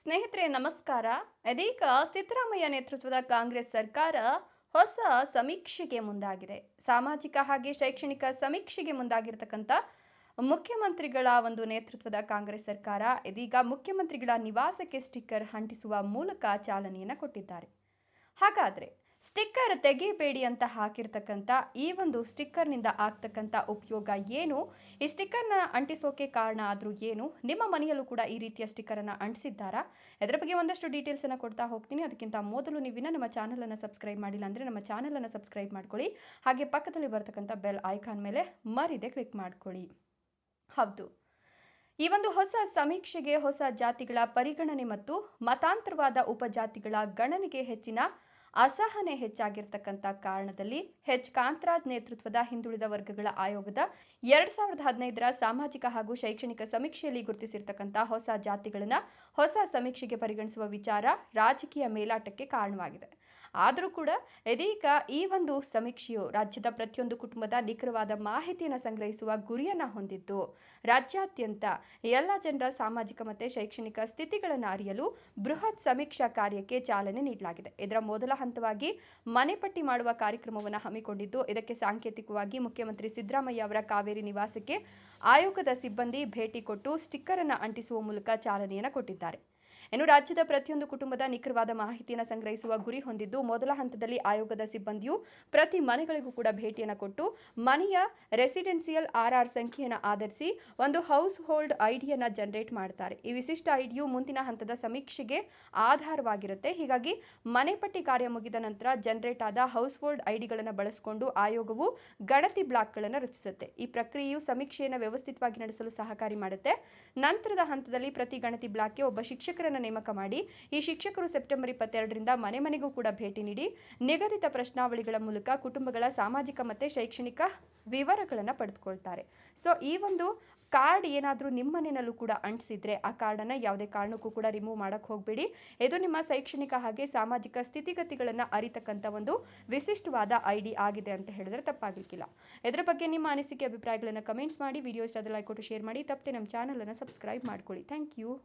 ಸ್ನೇಹಿತರೆ, ನಮಸ್ಕಾರ. ಇದೀಗ ಸಿದ್ದರಾಮಯ್ಯ ನೇತೃತ್ವದ ಕಾಂಗ್ರೆಸ್ ಸರ್ಕಾರ ಹೊಸ ಸಮೀಕ್ಷೆಗೆ ಮುಂದಾಗಿದೆ. ಸಾಮಾಜಿಕ ಹಾಗೆ ಶೈಕ್ಷಣಿಕ ಸಮೀಕ್ಷೆಗೆ ಮುಂದಾಗಿರ್ತಕ್ಕಂಥ ಮುಖ್ಯಮಂತ್ರಿಗಳ ಒಂದು ನೇತೃತ್ವದ ಕಾಂಗ್ರೆಸ್ ಸರ್ಕಾರ ಇದೀಗ ಮುಖ್ಯಮಂತ್ರಿಗಳ ನಿವಾಸಕ್ಕೆ ಸ್ಟಿಕ್ಕರ್ ಅಂಟಿಸುವ ಮೂಲಕ ಚಾಲನೆಯನ್ನು ಕೊಟ್ಟಿದ್ದಾರೆ. ಹಾಗಾದ್ರೆ ಸ್ಟಿಕ್ಕರ್ ತೆಗೆಯಬೇಡಿ ಅಂತ ಹಾಕಿರ್ತಕ್ಕಂಥ ಈ ಒಂದು ಸ್ಟಿಕ್ಕರ್ನಿಂದ ಆಗ್ತಕ್ಕಂಥ ಉಪಯೋಗ ಏನು? ಈ ಸ್ಟಿಕ್ಕರ್ನ ಅಂಟಿಸೋಕೆ ಕಾರಣ ಆದರೂ ಏನು? ನಿಮ್ಮ ಮನೆಯಲ್ಲೂ ಕೂಡ ಈ ರೀತಿಯ ಸ್ಟಿಕ್ಕರನ್ನು ಅಂಟಿಸಿದ್ದಾರಾ? ಇದರ ಬಗ್ಗೆ ಒಂದಷ್ಟು ಡೀಟೇಲ್ಸನ್ನು ಕೊಡ್ತಾ ಹೋಗ್ತೀನಿ. ಅದಕ್ಕಿಂತ ಮೊದಲು ನೀವಿನ ನಮ್ಮ ಚಾನಲನ್ನು ಸಬ್ಸ್ಕ್ರೈಬ್ ಮಾಡಿಲ್ಲ ಅಂದರೆ ನಮ್ಮ ಚಾನಲನ್ನು ಸಬ್ಸ್ಕ್ರೈಬ್ ಮಾಡ್ಕೊಳ್ಳಿ. ಹಾಗೆ ಪಕ್ಕದಲ್ಲಿ ಬರ್ತಕ್ಕಂಥ ಬೆಲ್ ಐಕಾನ್ ಮೇಲೆ ಮರಿದೆ ಕ್ಲಿಕ್ ಮಾಡ್ಕೊಳ್ಳಿ. ಹೌದು. ಈ ಒಂದು ಹೊಸ ಸಮೀಕ್ಷೆಗೆ ಹೊಸ ಜಾತಿಗಳ ಪರಿಗಣನೆ ಮತ್ತು ಮತಾಂತರವಾದ ಉಪಜಾತಿಗಳ ಗಣನೆಗೆ ಹೆಚ್ಚಿನ ಅಸಹನೆ ಹೆಚ್ಚಾಗಿರ್ತಕ್ಕಂಥ ಕಾರಣದಲ್ಲಿ ಹೆಚ್. ಕಾಂತರಾಜ್ ನೇತೃತ್ವದ ಹಿಂದುಳಿದ ವರ್ಗಗಳ ಆಯೋಗದ ಎರಡ್ ಸಾವಿರದ ಹದಿನೈದರ ಸಾಮಾಜಿಕ ಹಾಗೂ ಶೈಕ್ಷಣಿಕ ಸಮೀಕ್ಷೆಯಲ್ಲಿ ಗುರುತಿಸಿರ್ತಕ್ಕಂಥ ಹೊಸ ಜಾತಿಗಳನ್ನ ಹೊಸ ಸಮೀಕ್ಷೆಗೆ ಪರಿಗಣಿಸುವ ವಿಚಾರ ರಾಜಕೀಯ ಮೇಲಾಟಕ್ಕೆ ಕಾರಣವಾಗಿದೆ. ಆದರೂ ಕೂಡ ಇದೀಗ ಈ ಒಂದು ಸಮೀಕ್ಷೆಯು ರಾಜ್ಯದ ಪ್ರತಿಯೊಂದು ಕುಟುಂಬದ ನಿಖರವಾದ ಮಾಹಿತಿಯನ್ನು ಸಂಗ್ರಹಿಸುವ ಗುರಿಯನ್ನು ಹೊಂದಿದ್ದು, ರಾಜ್ಯಾದ್ಯಂತ ಎಲ್ಲ ಜನರ ಸಾಮಾಜಿಕ ಮತ್ತು ಶೈಕ್ಷಣಿಕ ಸ್ಥಿತಿಗಳನ್ನು ಅರಿಯಲು ಬೃಹತ್ ಸಮೀಕ್ಷಾ ಕಾರ್ಯಕ್ಕೆ ಚಾಲನೆ ನೀಡಲಾಗಿದೆ. ಇದರ ಮೊದಲ ಹಂತವಾಗಿ ಮನೆಪಟ್ಟಿ ಮಾಡುವ ಕಾರ್ಯಕ್ರಮವನ್ನು ಹಮ್ಮಿಕೊಂಡಿದ್ದು, ಇದಕ್ಕೆ ಸಾಂಕೇತಿಕವಾಗಿ ಮುಖ್ಯಮಂತ್ರಿ ಸಿದ್ದರಾಮಯ್ಯ ಅವರ ಕಾವೇರಿ ನಿವಾಸಕ್ಕೆ ಆಯೋಗದ ಸಿಬ್ಬಂದಿ ಭೇಟಿ ಕೊಟ್ಟು ಸ್ಟಿಕ್ಕರ್ ಅನ್ನು ಅಂಟಿಸುವ ಮೂಲಕ ಚಾಲನೆಯನ್ನು ಕೊಟ್ಟಿದ್ದಾರೆ. ಇನ್ನು ರಾಜ್ಯದ ಪ್ರತಿಯೊಂದು ಕುಟುಂಬದ ನಿಖರವಾದ ಮಾಹಿತಿಯನ್ನು ಸಂಗ್ರಹಿಸುವ ಗುರಿ ಹೊಂದಿದ್ದು, ಮೊದಲ ಹಂತದಲ್ಲಿ ಆಯೋಗದ ಸಿಬ್ಬಂದಿಯು ಪ್ರತಿ ಮನೆಗಳಿಗೂ ಕೂಡ ಭೇಟಿಯನ್ನು ಕೊಟ್ಟು, ಮನೆಯ ರೆಸಿಡೆನ್ಸಿಯಲ್ ಆರ್ ಆರ್ ಸಂಖ್ಯೆಯನ್ನು ಆಧರಿಸಿ ಒಂದು ಹೌಸ್ ಹೋಲ್ಡ್ ಐಡಿಯನ್ನು ಜನರೇಟ್ ಮಾಡ್ತಾರೆ. ಈ ವಿಶಿಷ್ಟ ಐಡಿಯು ಮುಂದಿನ ಹಂತದ ಸಮೀಕ್ಷೆಗೆ ಆಧಾರವಾಗಿರುತ್ತೆ. ಹೀಗಾಗಿ ಮನೆ ಪಟ್ಟಿ ಕಾರ್ಯ ಮುಗಿದ ನಂತರ ಜನರೇಟ್ ಆದ ಹೌಸ್ ಹೋಲ್ಡ್ ಐಡಿಗಳನ್ನು ಬಳಸಿಕೊಂಡು ಆಯೋಗವು ಗಣತಿ ಬ್ಲಾಕ್ಗಳನ್ನು ರಚಿಸುತ್ತೆ. ಈ ಪ್ರಕ್ರಿಯೆಯು ಸಮೀಕ್ಷೆಯನ್ನು ವ್ಯವಸ್ಥಿತವಾಗಿ ನಡೆಸಲು ಸಹಕಾರಿ ಮಾಡುತ್ತೆ. ನಂತರದ ಹಂತದಲ್ಲಿ ಪ್ರತಿ ಗಣತಿ ಬ್ಲಾಕ್ಗೆ ಒಬ್ಬ ಶಿಕ್ಷಕರನ್ನು ನೇಮಕ ಮಾಡಿ, ಈ ಶಿಕ್ಷಕರು ಸೆಪ್ಟೆಂಬರ್ ಇಪ್ಪತ್ತೆರಡರಿಂದ ಮನೆ ಮನೆಗೂ ಕೂಡ ಭೇಟಿ ನೀಡಿ, ನಿಗದಿತ ಪ್ರಶ್ನಾವಳಿಗಳ ಮೂಲಕ ಕುಟುಂಬಗಳ ಸಾಮಾಜಿಕ ಮತ್ತು ಶೈಕ್ಷಣಿಕ ವಿವರಗಳನ್ನು ಪಡೆದುಕೊಳ್ತಾರೆ. ಸೊ ಈ ಒಂದು ಕಾರ್ಡ್ ಏನಾದರೂ ನಿಮ್ಮ ಮನೆಯಲ್ಲೂ ಕೂಡ ಅಂಟಿಸಿದ್ರೆ ಆ ಕಾರ್ಡನ್ನು ಯಾವುದೇ ಕಾರಣಕ್ಕೂ ಕೂಡ ರಿಮೂವ್ ಮಾಡೋಕ್ಕೆ ಹೋಗಬೇಡಿ. ಇದು ನಿಮ್ಮ ಶೈಕ್ಷಣಿಕ ಹಾಗೆ ಸಾಮಾಜಿಕ ಸ್ಥಿತಿಗತಿಗಳನ್ನು ಅರಿತಕ್ಕಂಥ ಒಂದು ವಿಶಿಷ್ಟವಾದ ಐ ಡಿ ಆಗಿದೆ ಅಂತ ಹೇಳಿದ್ರೆ ತಪ್ಪಾಗಲಿಕ್ಕಿಲ್ಲ. ಇದರ ಬಗ್ಗೆ ನಿಮ್ಮ ಅನಿಸಿಕೆ, ಅಭಿಪ್ರಾಯಗಳನ್ನು ಕಮೆಂಟ್ಸ್ ಮಾಡಿ ವಿಡಿಯೋ ಇಷ್ಟ ಲೈಕ್ ಕೊಟ್ಟು ಶೇರ್ ಮಾಡಿ, ತಪ್ಪದೆ ನಮ್ಮ ಚಾನಲನ್ನು ಸಬ್ಸ್ಕ್ರೈಬ್ ಮಾಡ್ಕೊಳ್ಳಿ. Thank you